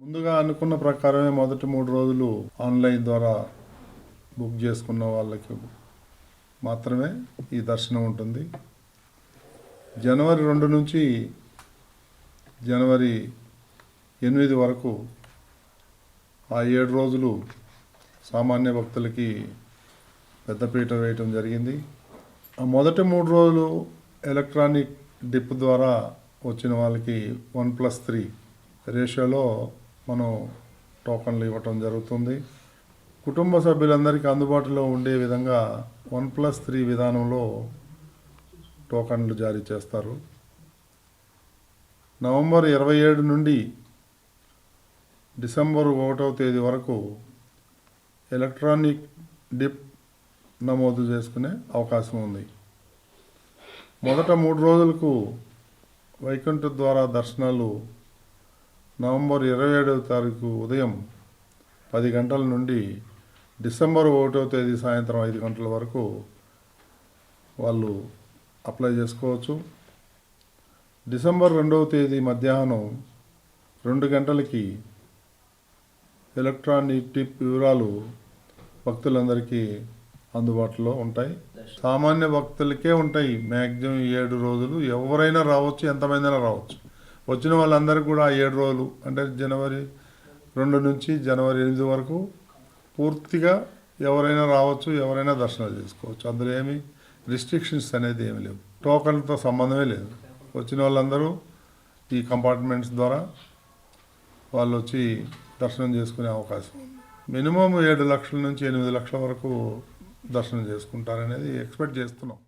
ముందుగా అనుకున్న ప్రకారమే మొదటి మూడు రోజులు ఆన్లైన్ ద్వారా బుక్ చేసుకున్న వాళ్ళకి మాత్రమే ఈ దర్శనం ఉంటుంది. జనవరి రెండు నుంచి జనవరి ఎనిమిది వరకు ఆ ఏడు రోజులు సామాన్య భక్తులకి పెద్దపీట వేయటం జరిగింది. ఆ మొదటి మూడు రోజులు ఎలక్ట్రానిక్ డిప్ ద్వారా వచ్చిన వాళ్ళకి వన్ ప్లస్ త్రీ రేషియోలో మనం టోకన్లు ఇవ్వటం జరుగుతుంది. కుటుంబ సభ్యులందరికీ అందుబాటులో ఉండే విధంగా వన్ ప్లస్ త్రీ విధానంలో టోకన్లు జారీ చేస్తారు. నవంబర్ ఇరవై ఏడు నుండి డిసెంబర్ ఒకటవ తేదీ వరకు ఎలక్ట్రానిక్ డిప్ నమోదు చేసుకునే అవకాశం ఉంది. మొదట మూడు రోజులకు వైకుంఠ ద్వారా దర్శనాలు నవంబర్ ఇరవై ఏడవ తారీఖు ఉదయం పది గంటల నుండి డిసెంబర్ ఒకటవ తేదీ సాయంత్రం ఐదు గంటల వరకు వాళ్ళు అప్లై చేసుకోవచ్చు. డిసెంబర్ రెండవ తేదీ మధ్యాహ్నం రెండు గంటలకి ఎలక్ట్రానిక్ టిప్ వివరాలు భక్తులందరికీ అందుబాటులో ఉంటాయి. సామాన్య భక్తులకే ఉంటాయి. మ్యాక్సిమం ఏడు రోజులు. ఎవరైనా రావచ్చు ఎంతమందైనా రావచ్చు. వచ్చిన వాళ్ళందరికీ కూడా ఏడు రోజులు అంటే జనవరి రెండు నుంచి జనవరి ఎనిమిది వరకు పూర్తిగా ఎవరైనా రావచ్చు ఎవరైనా దర్శనాలు చేసుకోవచ్చు. అందులో ఏమి రిస్ట్రిక్షన్స్ అనేది ఏమి లేవు. టోకన్లతో సంబంధమే లేదు. వచ్చిన వాళ్ళందరూ ఈ కంపార్ట్మెంట్స్ ద్వారా వాళ్ళు వచ్చి దర్శనం చేసుకునే అవకాశం ఉంది. మినిమం ఏడు లక్షల నుంచి ఎనిమిది లక్షల వరకు దర్శనం చేసుకుంటారనేది ఎక్స్పెక్ట్ చేస్తున్నాం.